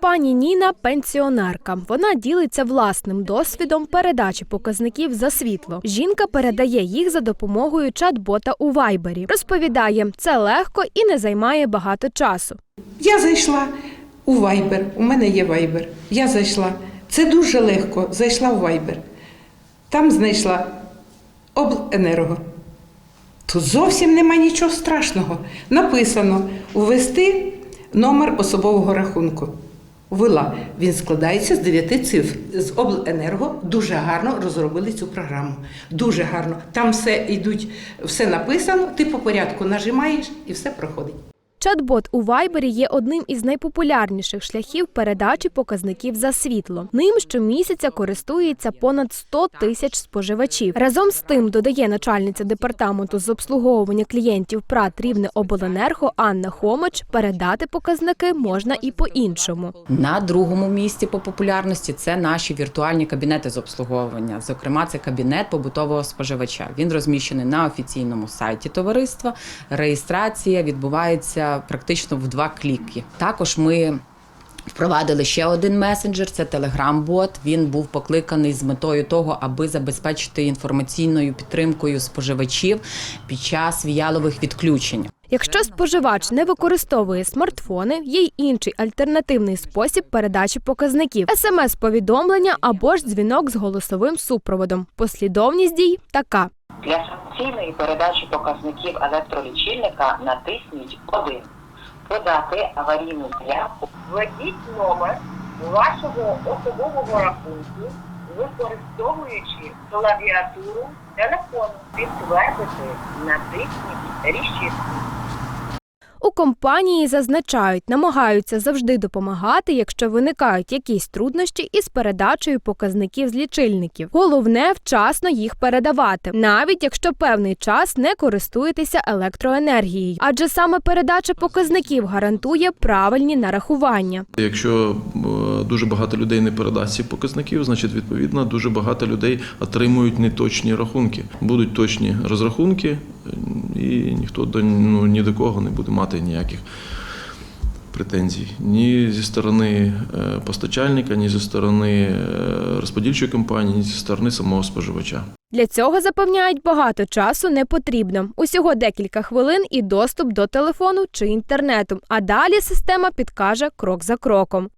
Пані Ніна пенсіонерка. Вона ділиться власним досвідом передачі показників за світло. Жінка передає їх за допомогою чат-бота у Вайбері. Розповідає, це легко і не займає багато часу. Я зайшла у Viber. У мене є Viber. Я зайшла. Це дуже легко. Зайшла в Viber. Там знайшла обленерго. Тут зовсім нема нічого страшного. Написано ввести номер особового рахунку. Ввела. Він складається з 9 цифр. З обленерго дуже гарно розробили цю програму. Дуже гарно. Там все йдуть, все написано, ти по порядку нажимаєш і все проходить. Чат-бот у Вайбері є одним із найпопулярніших шляхів передачі показників за світло. Ним щомісяця користується понад 100 тисяч споживачів. Разом з тим, додає начальниця департаменту з обслуговування клієнтів ПРАТ Рівне Обленерго Анна Хомич, передати показники можна і по-іншому. На другому місці по популярності це наші віртуальні кабінети з обслуговування. Зокрема, це кабінет побутового споживача. Він розміщений на офіційному сайті товариства. Реєстрація відбувається практично в два кліки. Також ми. Впровадили ще один месенджер, це Telegram-бот. Він був покликаний з метою того, аби забезпечити інформаційною підтримкою споживачів під час віялових відключень. Якщо споживач не використовує смартфони, є й інший альтернативний спосіб передачі показників: смс-повідомлення або ж дзвінок з голосовим супроводом. Послідовність дій така. Для санкційної передачі показників електролічильника натисніть 1. Подати аварійну заявку. Введіть номер вашого особового рахунку, використовуючи клавіатуру телефону. Підтвердити натисніть рішітку. Компанії зазначають, намагаються завжди допомагати, якщо виникають якісь труднощі із передачею показників з лічильників. Головне вчасно їх передавати, навіть якщо певний час не користуєтеся електроенергією, адже саме передача показників гарантує правильні нарахування. Якщо е, дуже багато людей не передасть ці показників, значить відповідно дуже багато людей отримують неточні рахунки. Будуть точні розрахунки, і ніхто до ну, ні до кого не буде мати ніяких претензій ні зі сторони е, постачальника, ні зі сторони е, розподільчої компанії, ні зі сторони самого споживача. Для цього запевняють багато часу не потрібно. Усього декілька хвилин і доступ до телефону чи інтернету. А далі система підкаже крок за кроком.